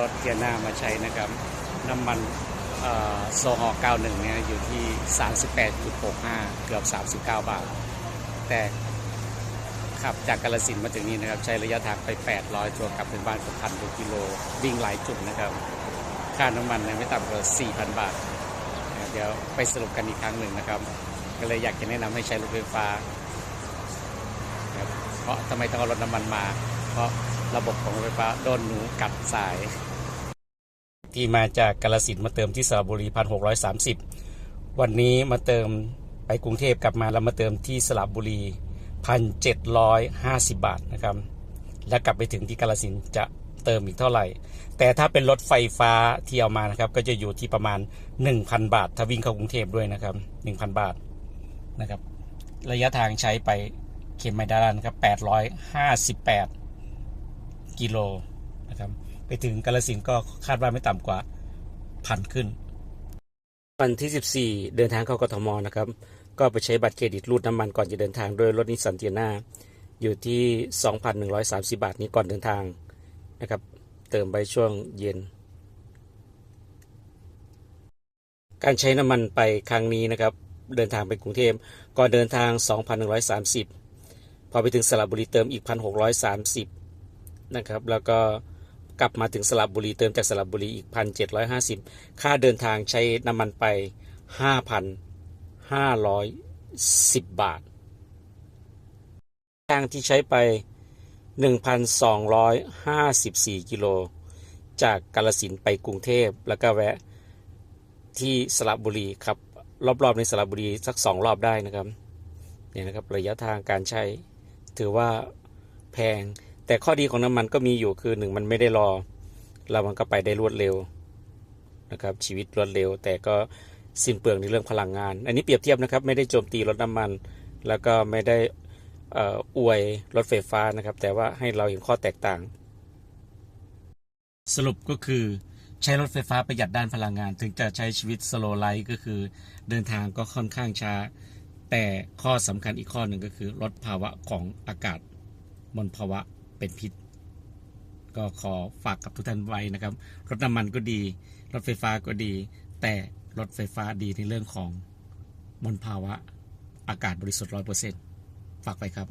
รถเทียร์หน่ามาใช้นะครับ น้ำมันโซฮอล์91 เนี่ยอยู่ที่ 38.65 เกือบ 39 บาท แต่ขับจากกาลสินมาถึงนี่นะครับ ใช้ระยะทางไป 800 ตัวกลับถึงบ้านก็พันกว่ากิโลวิ่งหลายจุดนะครับ ค่าน้ำมันเนี่ยไม่ต่ำกว่า 4,000 บาท เดี๋ยวไปสรุปกันอีกครั้งหนึ่งนะครับ ก็เลยอยากจะแนะนำให้ใช้รถไฟฟ้า เพราะทำไมต้องเอารถน้ำมันมา เพราะ ระบบของรถไฟฟ้าโดนหนูกัดสาย ที่มาจากกาลสินมาเติมที่สระบุรีพันหกร้อยสามสิบวันนี้มาเติมไปกรุงเทพกลับมาแล้วมาเติมที่สระบุรีพันเจ็ดร้อยห้าสิบบาทนะครับ แล้วกลับไปถึงที่กาลสินจะเติมอีกเท่าไหร่ แต่ถ้าเป็นรถไฟฟ้าที่เอามานะครับ ก็จะอยู่ที่ประมาณ 1,000 บาท ถ้าวิ่งเข้ากรุงเทพด้วยนะครับ 1,000 บาทนะครับ ระยะทางใช้ไปเข็มไมดารันครับ858 กิโลนะครับไปถึงกาลสินก็คาดว่าไม่ต่ำกว่าพันขึ้น วันที่ 14 เดินทางเข้ากทมนะครับ ก็ไปใช้บัตรเครดิตรูดน้ำมันก่อนจะเดินทางด้วยรถนิสสันเทียนาอยู่ที่ 2,130 บาทนี้ก่อนเดินทางนะครับ เติมไปช่วงเย็น การใช้น้ำมันไปครั้งนี้นะครับ เดินทางไปกรุงเทพก่อนเดินทาง 2,130 พอไปถึงสระบุรีเติมอีก 1,630 นะครับ แล้วก็กลับมาถึงสระบุรีเติมจากสระบุรีอีก 1,750 ค่าเดินทางใช้น้ำมันไป 5,510 บาททางที่ใช้ไป 1,254 กิโล จากกาลสินไปกรุงเทพแล้วก็แวะที่สระบุรีครับ รอบๆในสระบุรีสักสองรอบได้นะครับเนี่ยนะครับระยะทางการใช้ถือว่าแพง แต่ข้อดีของน้ำมันก็มีอยู่คือหนึ่งมันไม่ได้รอ แล้วมันก็ไปได้รวดเร็วนะครับ ชีวิตรวดเร็ว แต่ก็สิ้นเปลืองในเรื่องพลังงาน อันนี้เปรียบเทียบนะครับไม่ได้โจมตีรถน้ำมัน แล้วก็ไม่ได้อวยรถไฟฟ้านะครับ แต่ว่าให้เราเห็นข้อแตกต่าง สรุปก็คือใช้รถไฟฟ้าประหยัดด้านพลังงาน ถึงจะใช้ชีวิตสโลไลฟ์ก็คือเดินทางก็ค่อนข้างช้า แต่ข้อสำคัญอีกข้อหนึ่งก็คือลดภาวะของอากาศมลภาวะ เป็นพิษ ก็ขอฝากกับทุกท่านไว้นะครับ รถน้ำมันก็ดี รถไฟฟ้าก็ดี แต่รถไฟฟ้าดีในเรื่องของมลภาวะอากาศบริสุทธิ์ร้อยเปอร์เซ็นต์ฝากไปครับ